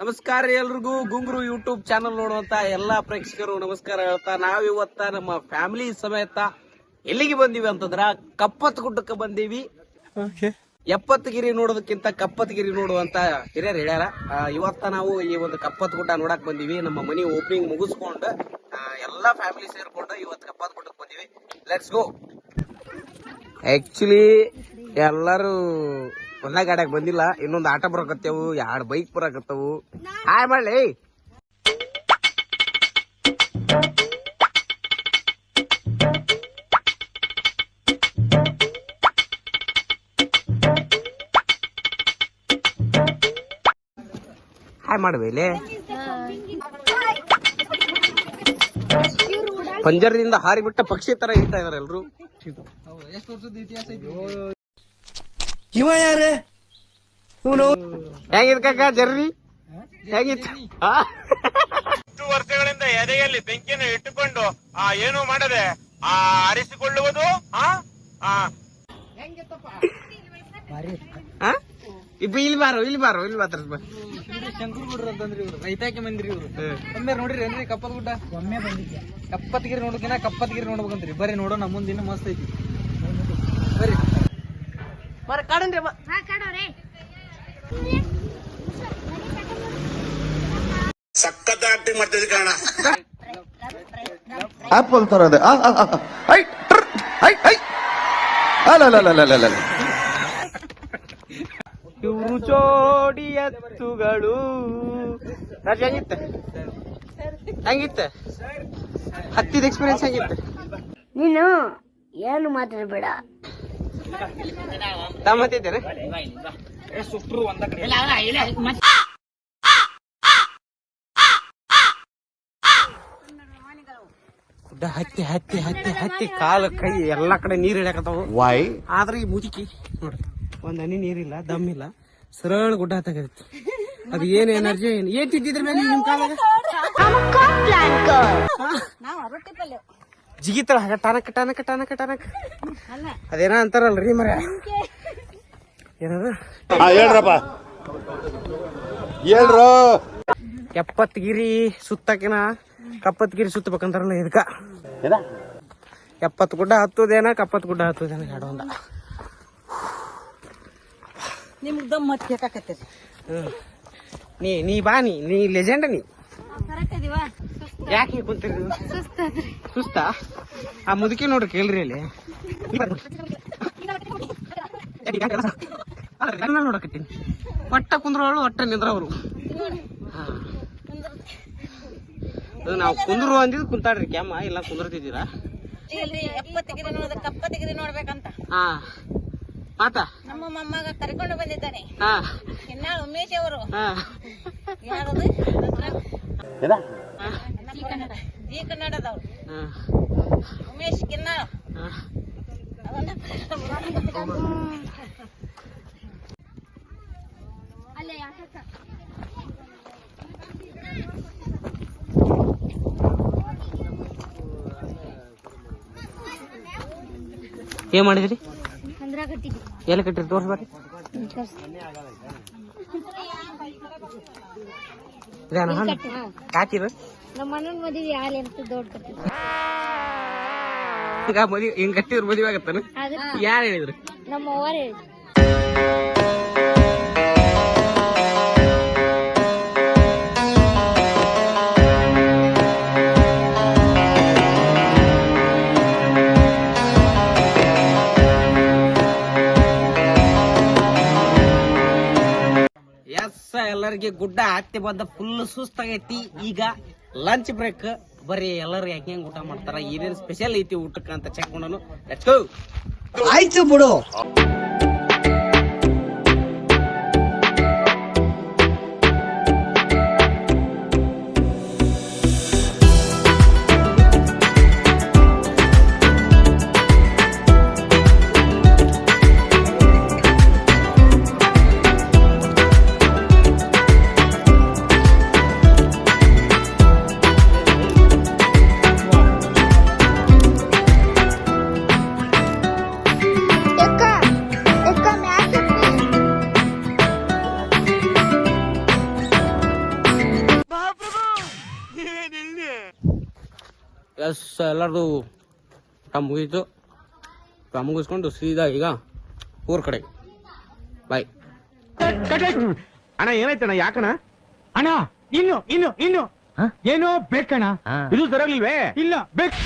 ನಮಸ್ಕಾರ ಎಲ್ರಿಗೂ. ಗುಂಗ್ರು YouTube channel ನೋಡುವಂತ ಎಲ್ಲಾ ಪ್ರೇಕ್ಷಕರು ನಮಸ್ಕಾರ ಹೇಳ್ತಾ ನಾವಿವತ್ತ ನಮ್ಮ ಫ್ಯಾಮಿಲಿ ಸಮೇತ ಎಲ್ಲಿಗೆ ಬಂದಿವಿ ಅಂತಂದ್ರ ಕಪ್ಪತ್ ಗುಡ್ಡಕ್ಕೆ ಬಂದೀವಿ ಎಪ್ಪತ್ತಗಿರಿ ನೋಡೋದಕ್ಕಿಂತ ಕಪ್ಪತ್ಗಿರಿ ನೋಡುವಂತ ಹಿರಿಯರು ಹೇಳ್ಯಾರ. ಇವತ್ತ ನಾವು ಈ ಒಂದು ಕಪ್ಪತ್ ಗುಡ್ಡ ನೋಡಕ್ ಬಂದೀವಿ. ನಮ್ಮ ಮನಿ ಓಪನಿಂಗ್ ಮುಗಿಸ್ಕೊಂಡು ಎಲ್ಲಾ ಫ್ಯಾಮಿಲಿ ಸೇರ್ಕೊಂಡು ಇವತ್ತು ಕಪ್ಪತ್ ಗುಡ್ಡಕ್ಕೆ ಬಂದೀವಿ. ಲೆಟ್ಸ್ ಗೋ ಆಕ್ಚುಲಿ ಎಲ್ಲರೂ ಒಂದ ಗಾಡ್ಯಾಗ ಬಂದಿಲ್ಲ, ಇನ್ನೊಂದು ಆಟೋ ಬರಕತ್ತೇವು, ಎರಡು ಬೈಕ್ ಬರಕತ್ತವು. ಹಾಯ್ ಮಾಡ್ಲಿ ಹಾಯ್ ಮಾಡ್ಬೇಲೆ ಪಂಜರದಿಂದ ಹಾರಿಬಿಟ್ಟ ಪಕ್ಷಿ ತರ ಇರ್ತಾ ಇದಾರೆ ಎಲ್ರು. ಹೇಗಿದ್ ಕಾಕ ಜರ್ರಿ? ಹೇಗಿತ್ತು? ಆ? ಹತ್ತು ವರ್ಷಗಳಿಂದ ಎದೆಯಲ್ಲಿ ಬೆಂಕಿಯನ್ನು ಇಟ್ಟುಕೊಂಡು ಆ ಏನು ಮಾಡದೆ ಆ ಆರಿಸಿಕೊಳ್ಳುವುದು? ಆ ಆ ಆ? ಇಬ್ಬ ಇಲ್ಲಿ ಬಾರೋ ಇಲ್ಲಿ ಬಾರೋ ಇಲ್ಲಿ ಮಾತ್ರ ಶಂಕರ್ ಗುಡ್ರ ಅಂತಂದ್ರಿ ಇವ್ರು ರೈತಾಕಿ ಮಂದಿರಿ ಇವ್ರು. ಒಮ್ಮೆ ನೋಡ್ರಿ ಏನ್ರಿ ಕಪ್ಪತ್ ಗುಡ್ಡ? ಒಮ್ಮೆ ಬಂದಿದ್ದೆ. ಕಪ್ಪತ್ಗಿರಿ ನೋಡೋಕಿನ ಕಪ್ಪತ್ಗಿರಿ ನೋಡ್ಬೇಕಂತ್ರಿ. ಬರ್ರಿ ನೋಡೋಣ ಮುಂದಿನ ಮಸ್ತ್ ಐತಿ. ಬರ್ರಿ ಬರ ಕಾಡನ್ರಿ ಬಾ ಸಖತ್ ಆಕ್ಟಿಂಗ್ ಮಾಡ್ತಿದ್ದೆ ಕಾರಣ ಆಪಲ್ ತರ ಇದೆ ಆ, ಆ, ಆ, ಐ, ಟ್ರ್, ಐ, ಐ. ಅಲಲಲಲಲಲ. ಇವ್ರು ಜೋಡಿ ಎತ್ತುಗಳು. ರಾಜ ಹೆಂಗಿತ್ತ? ಹೆಂಗಿತ್ತ? ಹತ್ತಿದ ಎಕ್ಸ್ಪೀರಿಯನ್ಸ್ ಹೆಂಗಿತ್ತ? ನೀನು ಏನು ಮಾತಾಡಬೇಡ. ತಮ್ಮತ್ತಿದ್ದೇನೆ ಗುಡ್ಡ ಹತ್ತಿ ಹತ್ತಿ ಹತ್ತಿ ಹತ್ತಿ ಕಾಲು ಕೈ ಎಲ್ಲಾ ಕಡೆ ನೀರ್ ಇಡಕತ್ತಾವು ವಾಯ್ ಆದ್ರೆ ಈ ಮುದುಕಿ ನೋಡ್ರಿ ಒಂದ್ ಹನಿ ನೀರಿಲ್ಲ ದಮ್ ಇಲ್ಲ ಸರಳ ಗುಡ್ಡ ಹತ್ತಕೈತಿ ಅದು ಏನ್ ಎನರ್ಜಿ ಏನ್ ಏನ್ ತಿದ್ದಿದ್ರ ಮೇಲೆ ನಿಮ್ ಕಾಲಾಗ? ಜಿಗಿತಾಳ. ಹಾಗ ಟನಕ ಟನಕ ಟನಕ ಟನಕ. ಅದೇನ ರೀ ಮರ ಏನದ್ರಪ್ಪ ಹೇಳ್ರಪ್ಪ. ಹೇಳ್ರು. ಎಪ್ಪತ್ಗಿರಿ ಸುತ್ತಕಿನ ಕಪ್ಪತ್ಗಿರಿ ಸುತ್ತಬೇಕಂತಾರಲ್ಲ ಇದಕ್ಕ. ಎಪ್ಪತ್ ಗುಡ್ಡ ಹತ್ತುದೇನ ಕಪ್ಪತ್ ಗುಡ್ಡ ಹತ್ತುದೇನ ಎರಡು ಒಂದ. ನಿಮ್ಗೆ ದಮ್ ಮತ್ತೆ ಹಾಕಾಕತ್ತೀರಿ ಹ್ಮ್. ನೀ ನೀ ಬಾ ನೀ ನೀ ಲೆಜೆಂಡ್ ನೀ. ಯಾಕೆ ಕುಂತೀರಿ? ಸುಸ್ತಾ? ಆ ಮುದುಕಿ ನೋಡ್ರಿ ಕೇಳ್ರಿ ಅಲ್ಲಿ. ನೋಡಕತ್ತೀನಿ. ಒಟ್ಟ ಕುಂದ್ರೋಳು ಒಟ್ಟ ನಿಂದ್ರವ್ರು. ಅದು ನಾವು ಕುಂದ್ರು ಅಂದಿದ್ ಕುಂತಾಡ್ರಿ ಕ್ಯಾಮ ಇಲ್ಲ ಕುಂದ್ರತಿದ್ದೀರಾ? ನೋಡ್ಬೇಕಂತ. ಹಾ. ಮಾತ? ನಮ್ಮ ಮೊಮ್ಮಗ ಕರ್ಕೊಂಡು ಬಂದಿದ್ದಾನೆ. ಹಾ. ಇನ್ನಾಳು ಉಮೇಶ್ ಅವರು. ಹಾ ಯಾರದು ಜಿ ಕನ್ನಡ ಜಿ ಕನ್ನಡದವ್ರು ಹಾ ಉಮೇಶ್ ಕಿನ್ನ ಹಾ ಅವನ್ನ ಏನ್ ಮಾಡಿದ್ರಿ ಎಲ್ಲಿ ಕಟ್ಟಿರಿ ತೋರ್ಸ್ಬಾರಿ ನಮ್ಮ ಅಣ್ಣನ ಮದುವೆ ಅಂತ ದೊಡ್ಡ ಕಟ್ಟಿದ್ವಿ ಈಗ ಮದ್ವಿ ಹಿಂಗ್ ಕಟ್ಟಿದ್ರು ಮದ್ವಿ ಆಗತ್ತಾನ? ಯಾರು ಹೇಳಿದ್ರು? ನಮ್ಮ ಅವ್ವಾರ ಹೇಳಿದ್ರು. ಎಲ್ಲರಿಗೆ ಗುಡ್ಡ ಹತ್ತಿ ಬಂದ ಫುಲ್ ಸುಸ್ತಾಗೈತಿ. ಈಗ ಲಂಚ್ ಬ್ರೇಕ್ ಬರಿ ಎಲ್ಲರೂ ಹೆಂಗ್ ಊಟ ಮಾಡ್ತಾರ? ಏನೇನ್ ಸ್ಪೆಷಲ್ ಐತಿ ಊಟಕ್ಕೆ ಅಂತ ಚೆಕ್ ಮಾಡೋಣ. ಆಯ್ತು ಬಿಡು. ಎಸ್ ಎಲ್ಲರದು ಊಟ ಮುಗೀತು. ಊಟ ಮುಗಿಸ್ಕೊಂಡು ಸೀದಾ ಈಗ ಊರ್ ಕಡೆ. ಬಾಯ್ ಅಣ್ಣ ಏನಾಯ್ತಣ್ಣ ಯಾಕಣ ಅಣ್ಣ ಇನ್ನು ಇನ್ನು ಇನ್ನು. ಏನೋ ಬೇಕಣ್ಣ. ಇದು ಸರಿಯಾಗಿಲ್ವೇ ಇಲ್ಲ ಬೇಕು